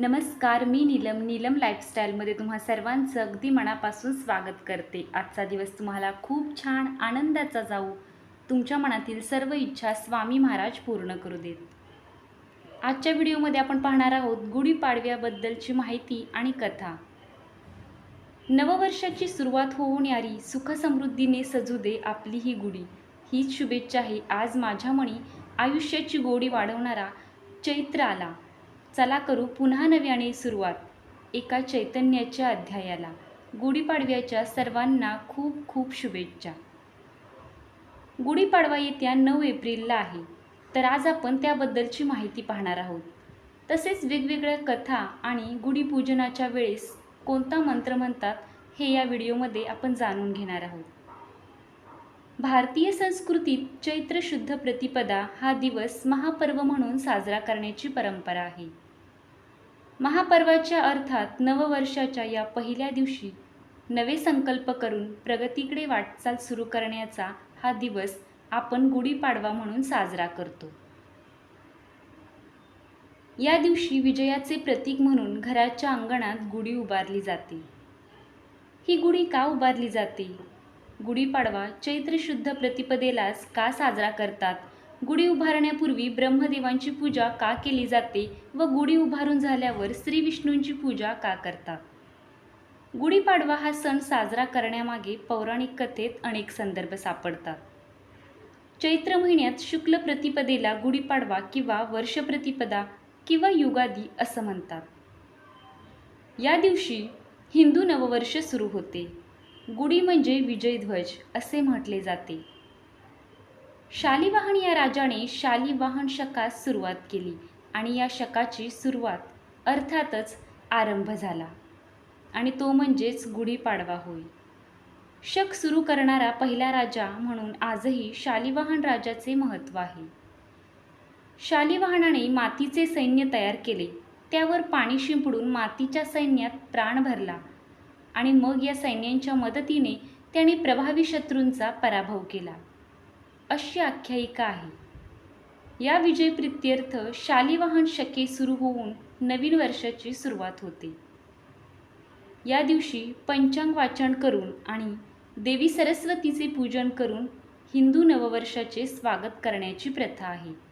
नमस्कार मी नीलम. नीलम लाईफस्टाईलमध्ये तुम्हा सर्वांचं अगदी मनापासून स्वागत करते. आजचा दिवस तुम्हाला खूप छान आनंदाचा जाऊ. तुमच्या मनातील सर्व इच्छा स्वामी महाराज पूर्ण करू देत. आजच्या व्हिडिओमध्ये आपण पाहणार आहोत गुढीपाडव्याबद्दलची माहिती आणि कथा. नववर्षाची सुरुवात होऊन यारी सुखसमृद्धीने सजू दे आपली ही गुढी. हीच शुभेच्छा आहे आज माझ्या मणी. आयुष्याची गोडी वाढवणारा चैत्र आला. चला करू पुन्हा नव्याने सुरुवात. एका चैतन्याच्या अध्यायाला. गुढीपाडव्याच्या सर्वांना खूप खूप शुभेच्छा. गुढीपाडवा येत्या नऊ एप्रिलला आहे. तर आज आपण त्याबद्दलची माहिती पाहणार आहोत. तसेच वेगवेगळ्या कथा आणि गुढीपूजनाच्या वेळेस कोणता मंत्र म्हणतात हे या व्हिडिओमध्ये आपण जाणून घेणार आहोत. भारतीय संस्कृतीत चैत्र शुद्ध प्रतिपदा हा दिवस महापर्व म्हणून साजरा करण्याची परंपरा आहे. महापर्वाच्या अर्थात नववर्षाच्या या पहिल्या दिवशी नवे संकल्प करून प्रगतीकडे वाटचाल सुरू करण्याचा हा दिवस आपण गुढीपाडवा म्हणून साजरा करतो. या दिवशी विजयाचे प्रतीक म्हणून घराच्या अंगणात गुढी उभारली जाते. ही गुढी का उभारली जाते? गुढीपाडवा चैत्र शुद्ध प्रतिपदेलाच का साजरा करतात? गुढी उभारण्यापूर्वी ब्रह्मदेवांची पूजा का केली जाते व गुढी उभारून झाल्यावर श्री विष्णूंची पूजा का करतात? गुढीपाडवा हा सण साजरा करण्यामागे पौराणिक कथेत अनेक संदर्भ सापडतात. चैत्र महिन्यात शुक्ल प्रतिपदेला गुढीपाडवा किंवा वर्ष प्रतिपदा किंवा युगादी असं म्हणतात. या दिवशी हिंदू नववर्ष सुरू होते. गुढी म्हणजे विजयध्वज असे म्हटले जाते. शालिवाहन या राजाने शालिवाहन शकास सुरुवात केली आणि या शकाची सुरुवात अर्थातच आरंभ झाला आणि तो म्हणजेच गुढीपाडवा होय. शक सुरू करणारा पहिला राजा म्हणून आजही शालिवाहन राजाचे महत्त्व आहे. शालिवाहनाने मातीचे सैन्य तयार केले त्यावर पाणी शिंपडून मातीच्या सैन्यात प्राण भरला आणि मग या सैन्यांच्या मदतीने त्याने प्रभावी शत्रूंचा पराभव केला. अशी आख्यायिका आहे. या विजय प्रित्यर्थ शालिवाहन शके सुरू होऊन नवीन वर्षाची सुरुवात होते. या दिवशी पंचांग वाचन करून आणि देवी सरस्वतीचे पूजन करून हिंदू नववर्षाचे स्वागत करण्याची प्रथा आहे.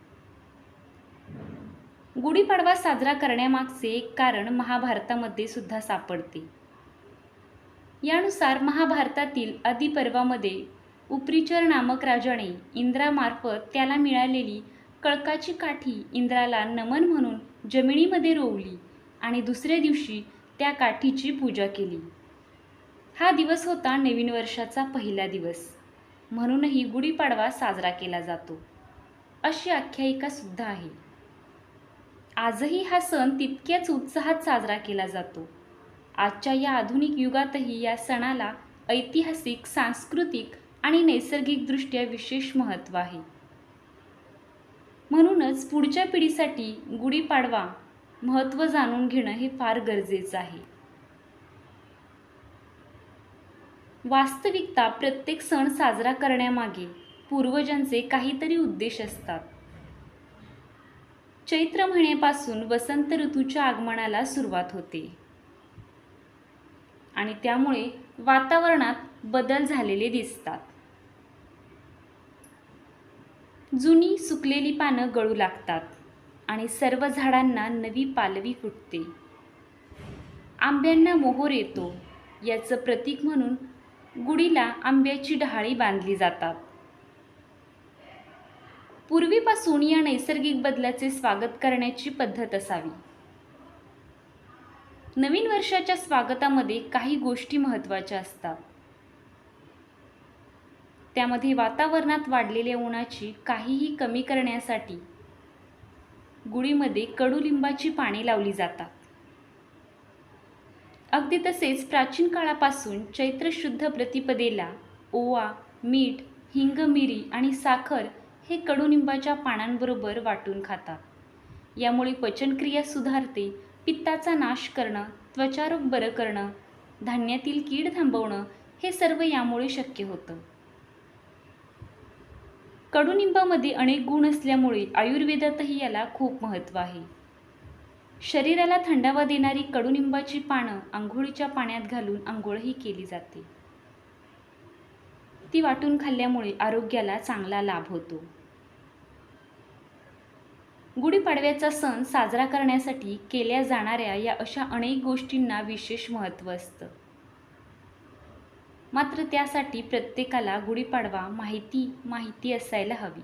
गुढीपाडवा साजरा करण्यामागचे एक कारण महाभारतामध्ये सुद्धा सापडते. यानुसार महाभारतातील आदिपर्वामध्ये उपरिचर नामक राजाने इंद्रामार्फत त्याला मिळालेली कळकाची काठी इंद्राला नमन म्हणून जमिनीमध्ये रोवली आणि दुसऱ्या दिवशी त्या काठीची पूजा केली. हा दिवस होता नवीन वर्षाचा पहिला दिवस. म्हणूनही गुढीपाडवा साजरा केला जातो. अशी आख्यायिका सुद्धा आहे. आजही हा सण तितक्याच उत्साहात साजरा केला जातो. आजच्या या आधुनिक युगातही या सणाला ऐतिहासिक सांस्कृतिक आणि नैसर्गिकदृष्ट्या विशेष महत्त्व आहे. म्हणूनच पुढच्या पिढीसाठी गुढीपाडवा महत्त्व जाणून घेणं हे फार गरजेचं आहे. वास्तविकता प्रत्येक सण साजरा करण्यामागे पूर्वजांचे काहीतरी उद्देश असतात. चैत्र महिन्यापासून वसंत ऋतूच्या आगमनाला सुरुवात होते. आणि त्यामुळे वातावरणात बदल झालेले दिसतात. जुनी सुकलेली पानं गळू लागतात आणि सर्व झाडांना नवी पालवी फुटते. आंब्यांना मोहोर येतो याचं प्रतीक म्हणून गुढीला आंब्याची डहाळी बांधली जातात. पूर्वीपासून या नैसर्गिक बदलाचे स्वागत करण्याची पद्धत असावी. नवीन वर्षाच्या स्वागतामध्ये काही गोष्टी महत्त्वाच्या असतात. त्यामध्ये वातावरणात वाढलेल्या उन्हाची काहीही कमी करण्यासाठी गुढीमध्ये कडुलिंबाची पाने लावली जातात. अगदी तसेच प्राचीन काळापासून चैत्र शुद्ध प्रतिपदेला ओवा मीठ हिंग मिरी आणि साखर हे कडुनिंबाच्या पानांबरोबर वाटून खातात. यामुळे पचनक्रिया सुधारते पित्ताचा नाश करणं त्वचारोग बरं करणं धान्यातील कीड थांबवणं हे सर्व यामुळे शक्य होतं. कडुनिंबामध्ये अनेक गुण असल्यामुळे आयुर्वेदातही याला खूप महत्त्व आहे. शरीराला थंडावा देणारी कडुनिंबाची पानं आंघोळीच्या पाण्यात घालून आंघोळही केली जाते. ती वाटून खाल्ल्यामुळे आरोग्याला चांगला लाभ होतो. गुढीपाडव्याचा सण साजरा करण्यासाठी केल्या जाणाऱ्या या अशा अनेक गोष्टींना विशेष महत्त्व असतं. मात्र त्यासाठी प्रत्येकाला गुढीपाडवा माहिती माहिती असायला हवी.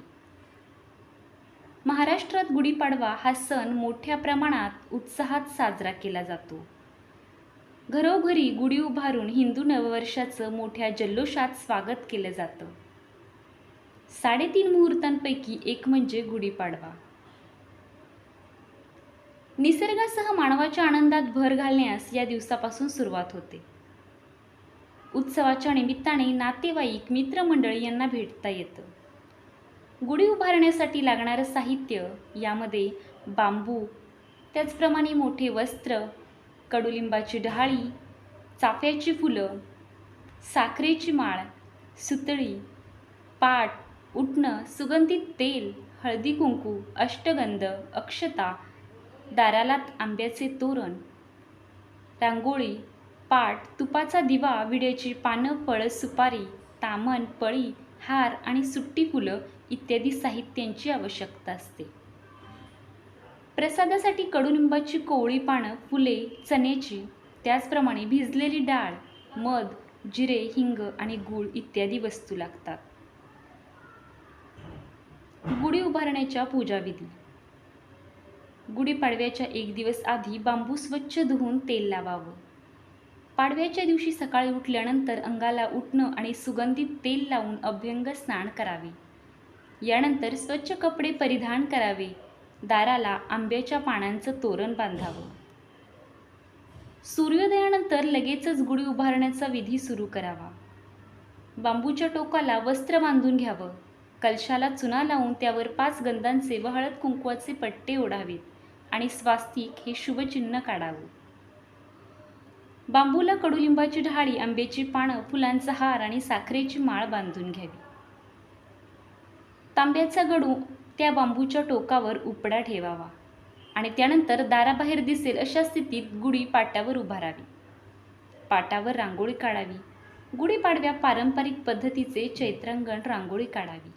महाराष्ट्रात गुढीपाडवा हा सण मोठ्या प्रमाणात उत्साहात साजरा केला जातो. घरोघरी गुढी उभारून हिंदू नववर्षाचं मोठ्या जल्लोषात स्वागत केलं जातं. साडेतीन मुहूर्तांपैकी एक म्हणजे गुढीपाडवा. निसर्गासह मानवाच्या आनंदात भर घालण्यास या दिवसापासून सुरुवात होते. उत्सवाच्या निमित्ताने नातेवाईक मित्रमंडळी यांना भेटता येतं. गुढी उभारण्यासाठी लागणारं साहित्य यामध्ये बांबू त्याचप्रमाणे मोठे वस्त्र कडुलिंबाची डहाळी चाफ्याची फुलं साखरेची माळ सुतळी पाट उटणं सुगंधित तेल हळदी कुंकू अष्टगंध अक्षता दाराला आंब्याचे तोरण रांगोळी पाट तुपाचा दिवा विड्याची पानं फळं सुपारी तामण पळी हार आणि सुट्टी फुलं इत्यादी साहित्यांची आवश्यकता असते. प्रसादासाठी कडुनिंबाची कोवळी पानं फुले चण्याची त्याचप्रमाणे भिजलेली डाळ मध जिरे हिंग आणि गूळ इत्यादी वस्तू लागतात. गुढी उभारण्याच्या पूजाविधी. गुढीपाडव्याच्या एक दिवस आधी बांबू स्वच्छ धुवून तेल लावावं. पाडव्याच्या दिवशी सकाळी उठल्यानंतर अंगाला उठणं आणि सुगंधित तेल लावून अभ्यंग स्नान करावे. यानंतर स्वच्छ कपडे परिधान करावे. दाराला आंब्याच्या पानांचं तोरण बांधावं. सूर्योदयानंतर लगेचच गुढी उभारण्याचा विधी सुरू करावा. बांबूच्या टोकाला वस्त्र बांधून घ्यावं. कलशाला चुना लावून त्यावर पाच गंधांचे व हळद कुंकवाचे पट्टे ओढावेत. आणि स्वास्तिक हे शुभचिन्ह काढावं. बांबूला कडुलिंबाची ढाळी आंब्याची पानं फुलांचा हार आणि साखरेची माळ बांधून घ्यावी. तांब्याचा गडू त्या बांबूच्या टोकावर उपडा ठेवावा आणि त्यानंतर दाराबाहेर दिसेल अशा स्थितीत गुढी पाटावर उभारावी पाटावर रांगोळी काढावी. गुढीपाडव्या पारंपरिक पद्धतीचे चैत्रांगण रांगोळी काढावी.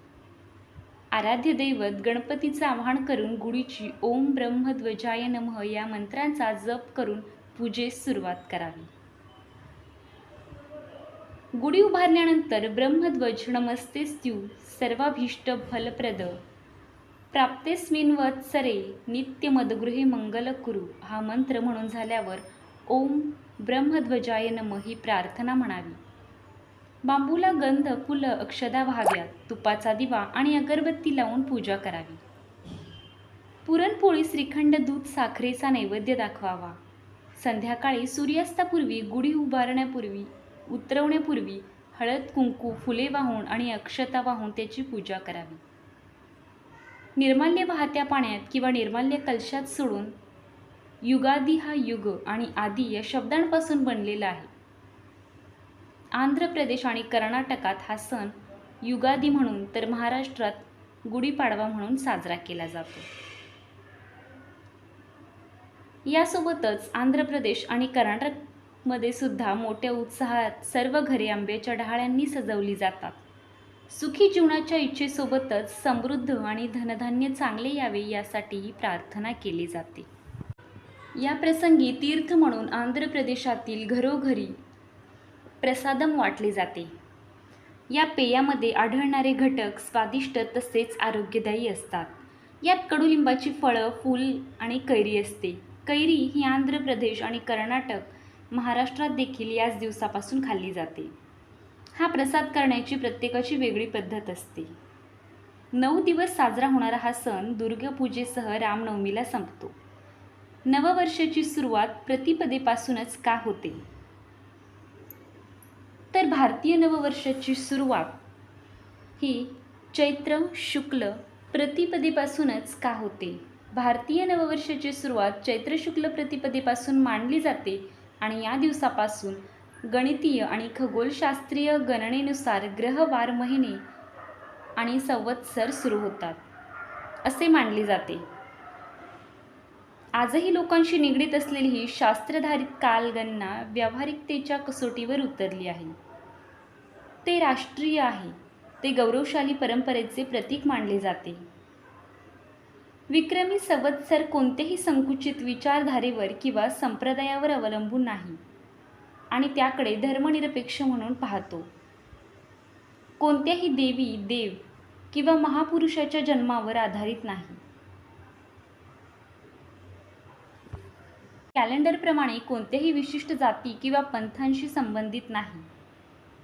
आराध्य दैवत गणपतीचं आवाहन करून गुढीची ओम ब्रह्मध्वजाय नमः या मंत्रांचा जप करून पूजेस सुरुवात करावी. गुढी उभारल्यानंतर ब्रह्मध्वज नमस्ते स्तु सर्वाभीष्ट फलप्रद. प्राप्तेस्मिन वत्सरे नित्य मदगृहे मंगल कुरु हा मंत्र म्हणून झाल्यावर ओम ब्रह्मध्वजाय नम ही प्रार्थना म्हणावी. बांबूला गंध फुलं अक्षदा व्हाव्यात तुपाचा दिवा आणि अगरबत्ती लावून पूजा करावी. पुरणपोळी श्रीखंड दूध साखरेचा नैवेद्य दाखवावा. संध्याकाळी सूर्यास्तापूर्वी गुढी उभारण्यापूर्वी उतरवण्यापूर्वी हळद कुंकू फुले वाहून आणि अक्षता वाहून त्याची पूजा करावी. निर्माल्य वाहत्या पाण्यात किंवा निर्माल्य कलशात सोडून युगादी हा युग आणि आदी या शब्दांपासून बनलेला आहे. आंध्र प्रदेश आणि कर्नाटकात हा सण युगादी म्हणून तर महाराष्ट्रात गुढीपाडवा म्हणून साजरा केला जातो. यासोबतच आंध्र प्रदेश आणि कर्नाटकमध्ये सुद्धा मोठ्या उत्साहात सर्व घरे आंब्याच्या डहाळ्यांनी सजवली जातात. सुखी जीवनाच्या इच्छेसोबतच समृद्ध आणि धनधान्य चांगले यावे यासाठीही प्रार्थना केली जाते. या प्रसंगी तीर्थ म्हणून आंध्र प्रदेशातील घरोघरी प्रसादम वाटले जाते. या पेयामध्ये आढळणारे घटक स्वादिष्ट तसेच आरोग्यदायी असतात. यात कडुलिंबाची फळं फूल आणि कैरी असते. कैरी ही आंध्र प्रदेश आणि कर्नाटक महाराष्ट्रात देखील याच दिवसापासून खाल्ली जाते. हा प्रसाद करण्याची प्रत्येकाची वेगळी पद्धत असते. नऊ दिवस साजरा होणारा हा सण दुर्गापूजेसह रामनवमीला संपतो. नववर्षाची सुरुवात प्रतिपदेपासूनच का होते? तर भारतीय नववर्षाची सुरुवात ही चैत्र शुक्ल प्रतिपदेपासूनच का होते? भारतीय नववर्षाची सुरुवात चैत्र शुक्ल प्रतिपदेपासून मानली जाते आणि या दिवसापासून गणितीय आणि खगोलशास्त्रीय गणनेनुसार ग्रहवार महिने आणि संवत्सर सुरू होतात असे मानले जाते. आजही लोकांशी निगडीत असलेली ही शास्त्रधारित कालगणना व्यावहारिकतेच्या कसोटीवर उतरली आहे. ते राष्ट्रीय आहे. ते गौरवशाली परंपरेचे प्रतीक मानले जाते. विक्रमी संवत्सर कोणत्याही संकुचित विचारधारेवर किंवा संप्रदायावर अवलंबून नाही आणि त्याकडे धर्मनिरपेक्ष म्हणून पाहतो. कोणत्याही देवी देव किंवा महापुरुषाच्या जन्मावर आधारित नाही. कॅलेंडरप्रमाणे कोणत्याही विशिष्ट जाती किंवा पंथांशी संबंधित नाही.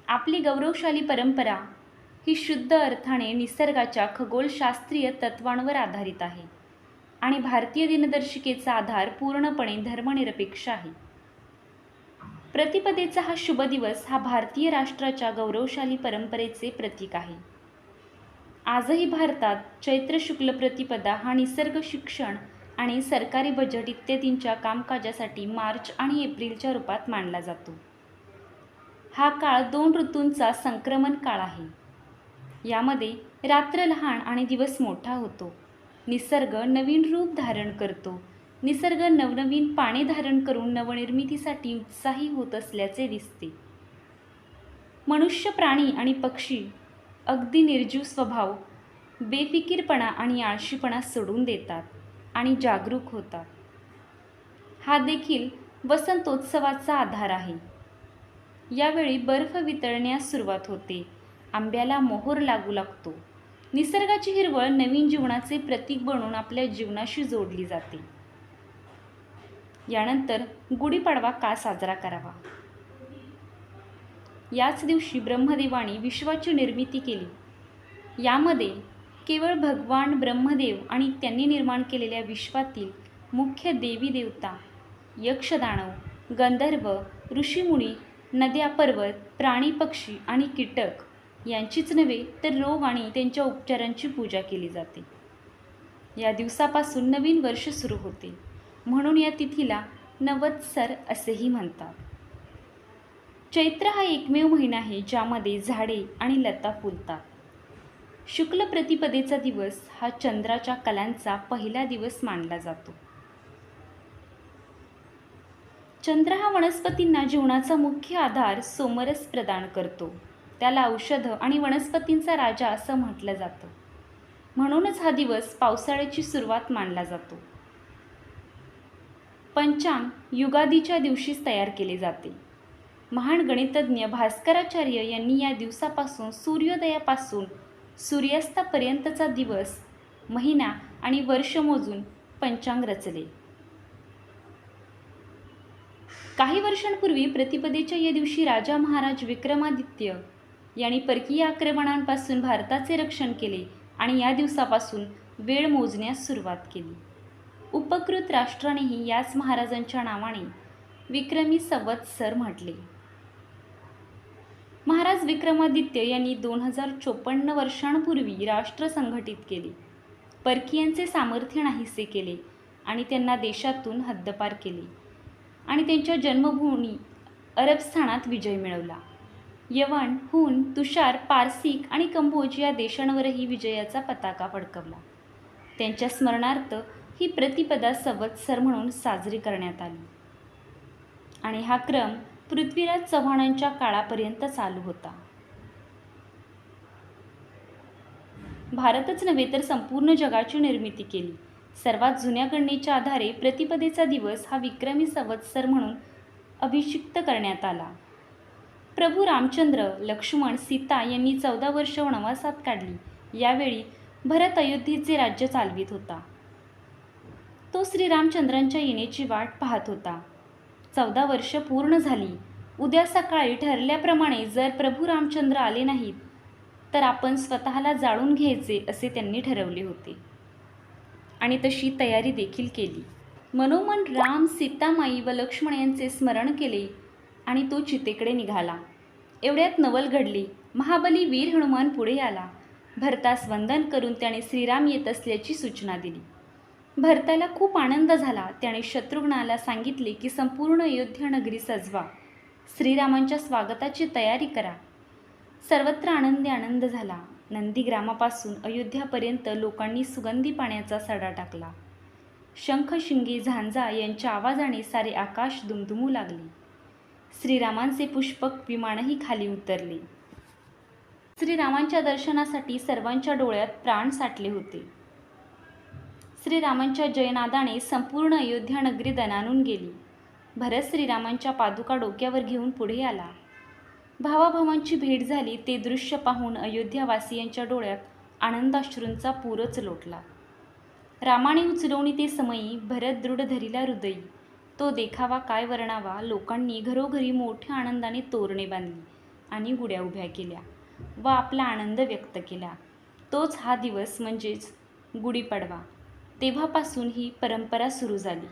आपली गौरवशाली परंपरा ही शुद्ध अर्थाने निसर्गाच्या खगोलशास्त्रीय तत्वांवर आधारित आहे आणि भारतीय दिनदर्शिकेचा आधार पूर्णपणे धर्मनिरपेक्ष आहे. प्रतिपदेचा हा शुभ दिवस हा भारतीय राष्ट्राच्या गौरवशाली परंपरेचे प्रतीक आहे. आजही भारतात चैत्र शुक्ल प्रतिपदा हा निसर्ग शिक्षण आणि सरकारी बजेट इत्यादींच्या कामकाजासाठी मार्च आणि एप्रिलच्या रूपात मानला जातो. हा काळ दोन ऋतूंचा संक्रमण काळ आहे. यामध्ये रात्र लहान आणि दिवस मोठा होतो. निसर्ग नवीन रूप धारण करतो. निसर्ग नवनवीन पाने धारण करून नवनिर्मितीसाठी उत्साही होत असल्याचे दिसते. मनुष्य प्राणी आणि पक्षी अगदी निर्जीव स्वभाव बेफिकीरपणा आणि आळशीपणा सोडून देतात. आणि जागरूक होतात हा देखील वसंतोत्सवाचा आधार आहे. यावेळी बर्फ वितळण्यास सुरुवात होते. आंब्याला मोहर लागू लागतो. निसर्गाची हिरवळ नवीन जीवनाचे प्रतीक बनून आपल्या जीवनाशी जोडली जाते. यानंतर गुढीपाडवा का साजरा करावा? याच दिवशी ब्रह्मदेवाने विश्वाची निर्मिती केली. यामध्ये केवळ भगवान ब्रह्मदेव आणि त्यांनी निर्माण केलेल्या विश्वातील मुख्य देवी देवता यक्षदानव गंधर्व ऋषीमुनी नद्या पर्वत प्राणी पक्षी आणि कीटक यांचीच नव्हे तर रोग आणि त्यांच्या उपचारांची पूजा केली जाते. या दिवसापासून नवीन वर्ष सुरू होते. म्हणून या तिथीला नवत्सर असेही म्हणतात. चैत्र हा एकमेव महिना आहे ज्यामध्ये झाडे आणि लता फुलतात. शुक्ल प्रतिपदेचा दिवस हा चंद्राच्या कलांचा पहिला दिवस मानला जातो. चंद्र हा वनस्पतींना जीवनाचा मुख्य आधार सोमरस प्रदान करतो. त्याला औषधं आणि वनस्पतींचा राजा असं म्हटलं जातं. म्हणूनच हा दिवस पावसाळ्याची सुरुवात मानला जातो. पंचांग युगादीच्या दिवशीच तयार केले जाते. महान गणितज्ञ भास्कराचार्य यांनी या दिवसापासून सूर्योदयापासून सूर्यास्तापर्यंतचा दिवस महिना आणि वर्ष मोजून पंचांग रचले. काही वर्षांपूर्वी प्रतिपदेच्या या दिवशी राजा महाराज विक्रमादित्य यांनी परकीय आक्रमणांपासून भारताचे रक्षण केले आणि या दिवसापासून वेळ मोजण्यास सुरुवात केली. उपकृत राष्ट्रानेही याच महाराजांच्या नावाने विक्रमी संवत्सर म्हटले. महाराज विक्रमादित्य यांनी दोन हजार चोपन्न वर्षांपूर्वी राष्ट्र संघटित केले. परकीयांचे सामर्थ्य नाहीसे केले आणि त्यांना देशातून हद्दपार केले आणि त्यांच्या जन्मभूमी अरबस्थानात विजय मिळवला. यवन हून तुषार पारसिक आणि कंबोज या देशांवरही विजयाचा पताका फडकवला. त्यांच्या स्मरणार्थ ही प्रतिपदा संवत्सर म्हणून साजरी करण्यात आली. आणि हा क्रम पृथ्वीराज चव्हाणांच्या काळापर्यंत चालू होता. भारतच नव्हे तर संपूर्ण जगाची निर्मिती केली. सर्वात जुन्या गणनेच्या आधारे प्रतिपदेचा दिवस हा विक्रमी संवत्सर म्हणून अभिषिक्त करण्यात आला. प्रभू रामचंद्र लक्ष्मण सीता यांनी चौदा वर्ष वनवासात काढली. यावेळी भरत अयोध्येचे राज्य चालवित होता. तो श्रीरामचंद्रांच्या येण्याची वाट पाहत होता. चौदा वर्ष पूर्ण झाली. उद्या सकाळी ठरल्याप्रमाणे जर प्रभू रामचंद्र आले नाहीत तर आपण स्वतःला जाळून घ्यायचे असे त्यांनी ठरवले होते. आणि तशी तयारी देखील केली. मनोमन राम सीतामाई व लक्ष्मण यांचे स्मरण केले आणि तो चितेकडे निघाला. एवढ्यात नवल घडली. महाबली वीर हनुमान पुढे आला. भरतास वंदन करून त्याने श्रीराम येत असल्याची सूचना दिली. भरताला खूप आनंद झाला. त्याने शत्रुघ्नाला सांगितले की संपूर्ण अयोध्या नगरी सजवा. श्रीरामांच्या स्वागताची तयारी करा. सर्वत्र आनंदी आनंद झाला. नंदीग्रामापासून अयोध्यापर्यंत लोकांनी सुगंधी पाण्याचा सडा टाकला. शंख शिंगे झांजा यांच्या आवाजाने सारे आकाश दुमदुमू लागले. श्रीरामांचे पुष्पक विमानही खाली उतरले. श्रीरामांच्या दर्शनासाठी सर्वांच्या डोळ्यात प्राण साठले होते. श्रीरामांच्या जयनादाने संपूर्ण अयोध्या नगरी दणानून गेली. भरत श्रीरामांच्या पादुका डोक्यावर घेऊन पुढे आला. भावाभावांची भेट झाली ते दृश्य पाहून अयोध्यावासियांच्या डोळ्यात आनंदाश्रूंचा पूरच लोटला. रामाने उचलवणी ते समयी भरत दृढ धरिला हृदयी. तो देखावा काय वर्णावा लोकांनी घरोघरी मोठ्या आनंदाने तोरणे बांधली आणि गुड्या उभ्या केल्या व आपला आनंद व्यक्त केला. तोच हा दिवस म्हणजेच गुढीपाडवा. तेव्हापासून ही परंपरा सुरू झाली.